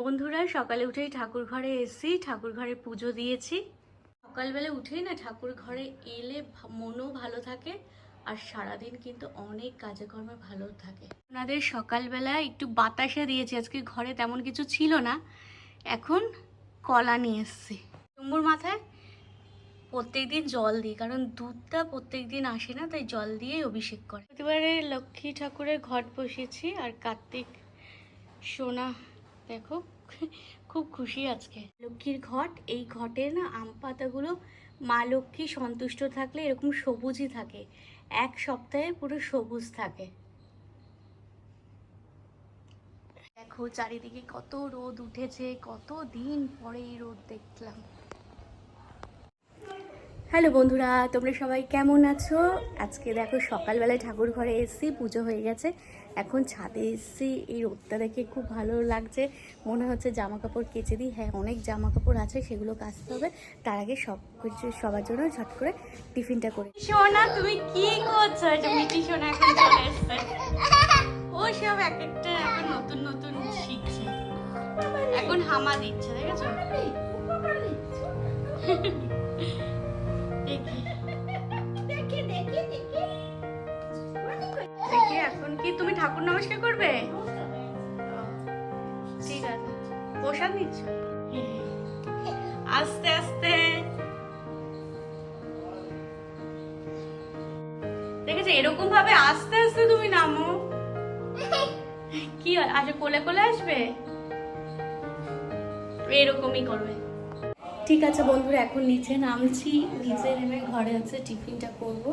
বন্ধুরা, সকালে উঠেই ঠাকুর ঘরে এসেছি ঠাকুর ঘরে পুজো দিয়েছি। সকালবেলা উঠেই না ঠাকুর ঘরে এলে মনও ভালো থাকে, আর সারাদিন কিন্তু অনেক কাজে কর্মে ভালো থাকে। ওনাদের সকালবেলা একটু বাতাসা দিয়েছি, আজকে ঘরে তেমন কিছু ছিল না। এখন কলা নিয়ে এসছি। টুম্বুর মাথায় প্রত্যেকদিন জল দিই, কারণ দুধটা প্রত্যেকদিন আসে না, তাই জল দিয়েই অভিষেক করে। এবারে লক্ষ্মী ঠাকুরের ঘট বসিয়েছি আর কার্তিক সোনা দেখো, খুব খুশি আজকে। লক্ষ্মীর ঘট, এই ঘটের না আম পাতাগুলো মা লক্ষ্মী সন্তুষ্ট থাকলে এরকম সবুজই থাকে। এক সপ্তাহে পুরো সবুজ থাকে। দেখো, চারিদিকে কত রোদ উঠেছে, কত দিন পরে এই রোদ দেখলাম। হ্যালো বন্ধুরা, তোমরা সবাই কেমন আছো? আজকে দেখো, সকালবেলায় ঠাকুর ঘরে এসেছি পুজো হয়ে গেছে। এখন ছাদে এসেছি এই রোদটা দেখে খুব ভালো লাগছে। মনে হচ্ছে জামা কাপড় কেচে দিই। হ্যাঁ অনেক জামা কাপড় আছে সেগুলো কাচতে হবে। তার আগে সব কিছু সবার জন্য ঝট করে টিফিনটা করে সোনা তুমি কি করছ? এটা মিটি সোনা এখন চলে এসছে। ও সব এক একটা এখন নতুন নতুন শিখছে। এখন হামা দিচ্ছে দেখেছ? তুমি ঠাকুর নমস্কার করবে? ঠিক আছে। প্রসাদ নিচ্ছ? আস্তে আস্তে। দেখেছ এরকম ভাবে আস্তে আস্তে তুমি নামো। কি? আচ্ছা কোলে কোলে আসবে? এরকমই করবে। ঠিক আছে বন্ধুরা, এখন নিচে নামছি। নিচে নেমে ঘরে হচ্ছে টিফিনটা করব।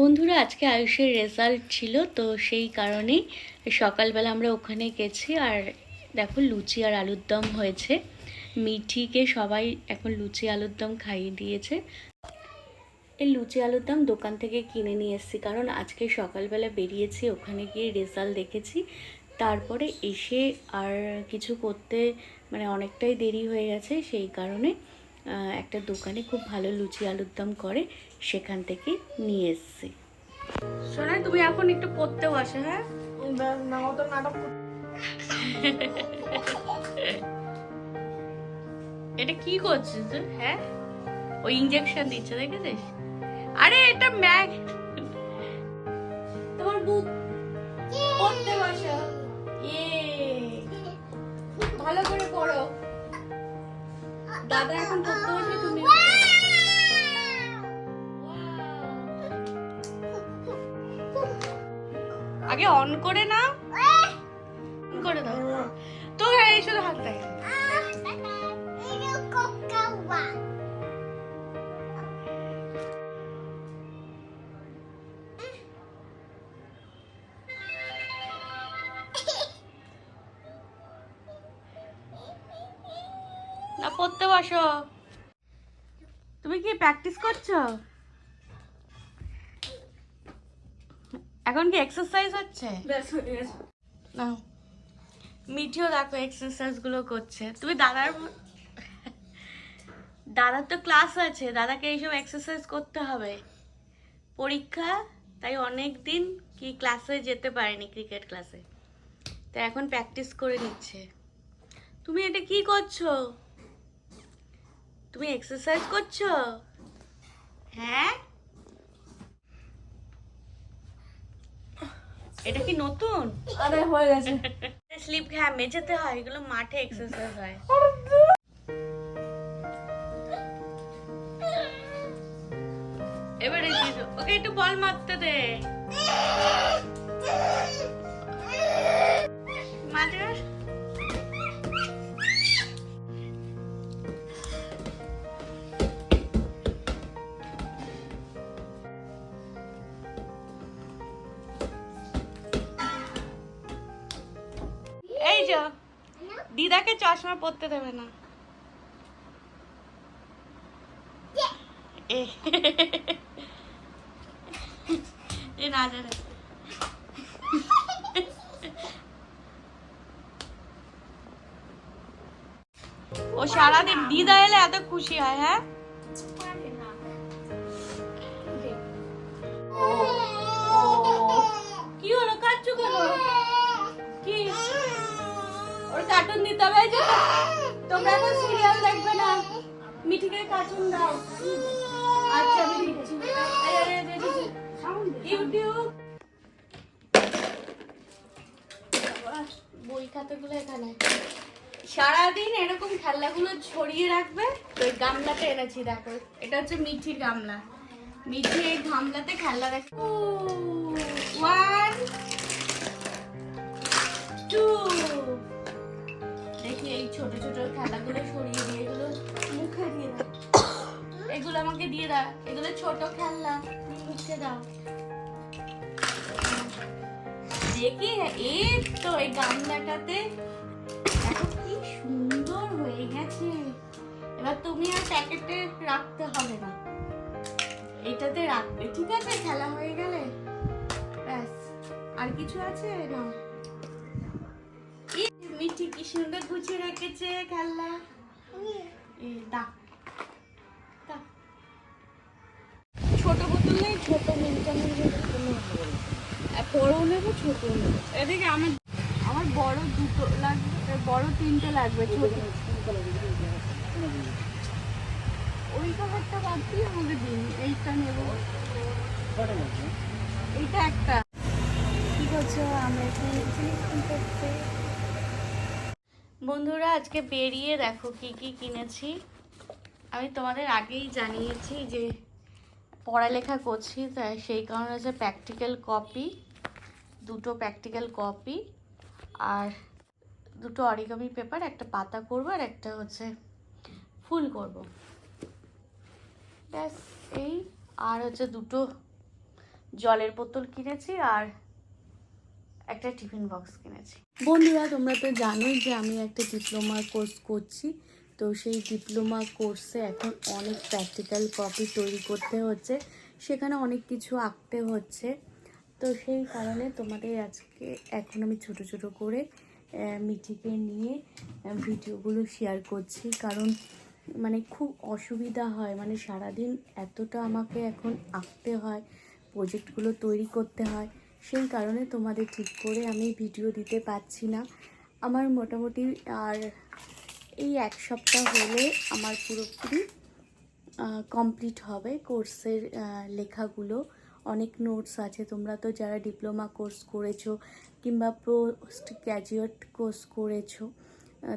বন্ধুরা, আজকে আয়ুষের রেজাল্ট ছিল, তো সেই কারণেই সকালবেলা আমরা ওখানে গেছি। আর দেখো, লুচি আর আলুর দম হয়েছে। মিঠিকে সবাই এখন লুচি আলুর দম খাইয়ে দিয়েছে। এই লুচি আলুর দম দোকান থেকে কিনে নিয়ে এসেছি, কারণ আজকে সকালবেলা বেরিয়েছি, ওখানে গিয়ে রেজাল্ট দেখেছি। তারপরে এসে আর কিছু করতে মানে অনেকটাই দেরি হয়ে গেছে, সেই কারণে একটা দোকানে খুব ভালো লুচি আলুর দম করে সেখান থেকে নিয়ে এসেছি। শোনা তুমি এখন একটু পড়তে বসে হ্যাঁ? নাটক এটা কি করছিস তুই? হ্যাঁ? ওই ইঞ্জেকশন দিচ্ছে দেখেছিস? আরে এটা ম্যাগ তোমার বুক পড়তে বসো ইয়ে ভালো করে পড়ো। দাদা এখন পড়তে বসবে তুমি আগে অন করে না অন করে দাও। তো এই শুধু হাত দেয় পড়তে বসো। তুমি কি প্র্যাকটিস করছ? এখন কি এক্সারসাইজ হচ্ছে? না মিঠিও দেখো এক্সারসাইজগুলো করছে। তুমি দাদার দাদার তো ক্লাস আছে দাদাকে এইসব এক্সারসাইজ করতে হবে। পরীক্ষা তাই অনেক দিন কি ক্লাসে যেতে পারেনি ক্রিকেট ক্লাসে তো এখন প্র্যাকটিস করে নিচ্ছে। তুমি এটা কি করছ? তুমি এক্সারসাইজ করছ? হ্যাঁ। এটা কি নতুন? আরে হয়ে গেছে। স্লিপ হ্যাঁ মেঝেতে হয় এগুলো মাঠে এক্সারসাইজ হয়। এবারে ওকে একটু বল মারতে দে। মাঠে এই যে দিদাকে চশমা পরতে দেবে না এ না জানে ও সারাদিন দিদা এলে এত খুশি হয় হ্যাঁ কি হলো কাচ্চু কেন কার্টুন দিতে হবে যে তোমরা এখন সিরিয়াল দেখবে না। মিঠিকে কার্টুন দাও। আচ্ছা আমি দিচ্ছি। ইউটিউব বই খাতাগুলো এখানে। সারাদিন এরকম খেলনাগুলো ছড়িয়ে রাখবে এই গামলাটা এনেছি দেখো। এটা হচ্ছে মিঠির গামলা। মিঠি এই গামলাতে খেলনা রাখবে ওয়ান টু দেখি ছোট ছোট খেলাগুলো সরিয়ে দিয়ে এগুলো মুখে দিয়ে দাও। এগুলো আমাকে দিয়ে দাও। এগুলো ছোট খেলনা। মুখে দাও। দেখি, এই তো এই গামলাটাতে। দেখো কি সুন্দর হয়ে গেছে। এবার তুমি আর প্যাকেটে রাখতে হবে না। এটাতে রাখবে। ঠিক আছে, খেলা হয়ে গেলে। ব্যাস। আর কিছু আছে? না। মিঠি কি সুন্দর গুছিয়ে রেখেছে দাও। ছোট বোতল নেই ছোট বড় নেব ছোট নেব এদিকে আমার আমার বড় দুটো লাগবে বড় তিনটে লাগবে ছোট। ওই কাপড়টা বাদ দিয়ে আমাকে দিন এইটা নেব। এইটা একটা। কি করছ আমরা এখানে করতে? বন্ধুরা, আজকে বেরিয়ে দেখো কি কি কিনেছি। আমি তোমাদের আগেই জানিয়েছি যে পড়ালেখা করছি, তাই সেই কারণে হচ্ছে প্র্যাকটিক্যাল কপি দুটো প্র্যাকটিক্যাল কপি আর দুটো অরিগামি পেপার একটা পাতা করব আর একটা হচ্ছে ফুল করব। ব্যাস, এই আর হচ্ছে দুটো জলের বোতল কিনেছি আর একটা টিফিন বক্স কিনেছি। বন্ধুরা, তোমরা তো জানোই যে আমি একটা ডিপ্লোমা কোর্স করছি। তো সেই ডিপ্লোমা কোর্সে এখন অনেক প্র্যাকটিক্যাল কপি তৈরি করতে হচ্ছে। সেখানে অনেক কিছু আঁকতে হচ্ছে। তো সেই কারণে তোমাদের আজকে এখন আমি ছোট ছোট করে মিঠিকে নিয়ে ভিডিওগুলো শেয়ার করছি। কারণ মানে খুব অসুবিধা হয়। মানে সারাদিন এতটা আমাকে এখন আঁকতে হয় প্রজেক্টগুলো তৈরি করতে হয়। সেই কারণে তোমাদের ঠিক করে আমি ভিডিও দিতে পারছি না। আমার মোটামুটি আর এই এক সপ্তাহ হলে আমার পুরোপুরি কমপ্লিট হবে কোর্সের লেখাগুলো। অনেক নোটস আছে, তোমরা তো যারা ডিপ্লোমা কোর্স করেছ কিংবা পোস্ট গ্র্যাজুয়েট কোর্স করেছ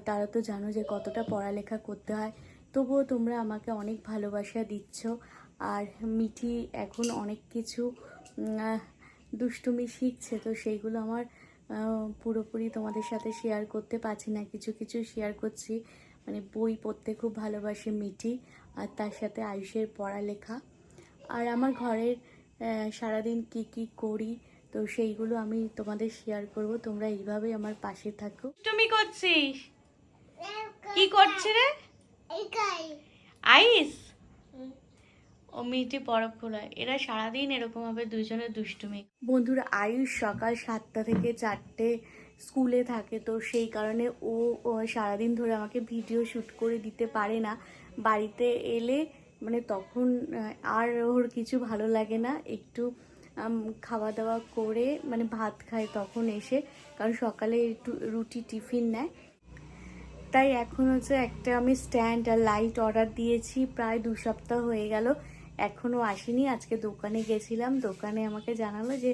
তারা তো জানো যে কতটা পড়ালেখা করতে হয়। তবুও তোমরা আমাকে অনেক ভালোবাসা দিচ্ছ। আর মিঠি এখন অনেক কিছু দুষ্টুমি শিখছে তো সেইগুলো আমার পুরোপুরি তোমাদের সাথে শেয়ার করতে পারছি না। কিছু কিছু শেয়ার করছি। মানে বই পড়তে খুব ভালোবাসে মিটি আর তার সাথে আয়ুষের পড়ালেখা। আর আমার ঘরের সারাদিন কি কি করি তো সেইগুলো আমি তোমাদের শেয়ার করব। তোমরা এইভাবেই আমার পাশে থাকো। তুমি করছিস? কি করছিস রে? আইস? মিষ্টি বরফ খোলায় এরা সারাদিন এরকম ভাবে দুজনে দুষ্টুমি বন্ধুরা, আয়ুষ সকাল সাতটা থেকে চারটে স্কুলে থাকে, তো সেই কারণে ও সারাদিন ধরে আমাকে ভিডিও শ্যুট করে দিতে পারে না। বাড়িতে এলে মানে তখন আর ওর কিছু ভালো লাগে না। একটু খাওয়া দাওয়া করে মানে ভাত খায় তখন এসে, কারণ সকালে একটু রুটি টিফিন নেয়। তাই এখন হচ্ছে একটা আমি স্ট্যান্ড আর লাইট অর্ডার দিয়েছি, প্রায় দু সপ্তাহ হয়ে গেল। এখনও আসেনি, আজকে দোকানে গেছিলাম, দোকানে আমাকে জানালো যে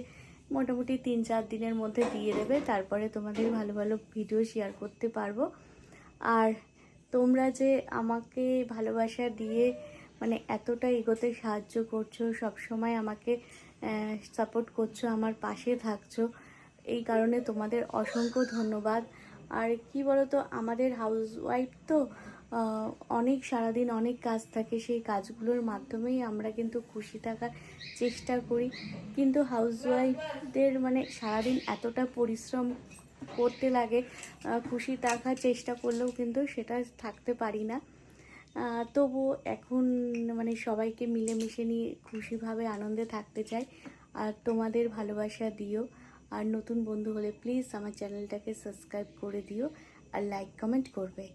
মোটামুটি তিন চার দিনের মধ্যে দিয়ে দেবে, তারপরে তোমাদের ভালো ভালো ভিডিও শেয়ার করতে পারব। আর তোমরা যে আমাকে ভালোবাসা দিয়ে মানে এতটা এগোতে সাহায্য করছ, সবসময় আমাকে সাপোর্ট করছ, আমার পাশে থাকছো, এই কারণে তোমাদের অসংখ্য ধন্যবাদ। আর কি বলতো, আমাদের হাউস ওয়াইফ তো অনেক সারাদিন অনেক কাজ থাকে, সেই কাজগুলোর মাধ্যমেই আমরা কিন্তু খুশি থাকার চেষ্টা করি। কিন্তু হাউস ওয়াইফদের মানে সারাদিন এতটা পরিশ্রম করতে লাগে খুশি থাকার চেষ্টা করলেও কিন্তু সেটা থাকতে পারি না। তবু এখন মানে সবাইকে মিলেমিশে নিয়ে খুশিভাবে আনন্দে থাকতে চাই। আর তোমাদের ভালোবাসা দিও। আর নতুন বন্ধু হলে প্লিজ আমার চ্যানেলটাকে সাবস্ক্রাইব করে দিও। আর লাইক কমেন্ট করবে।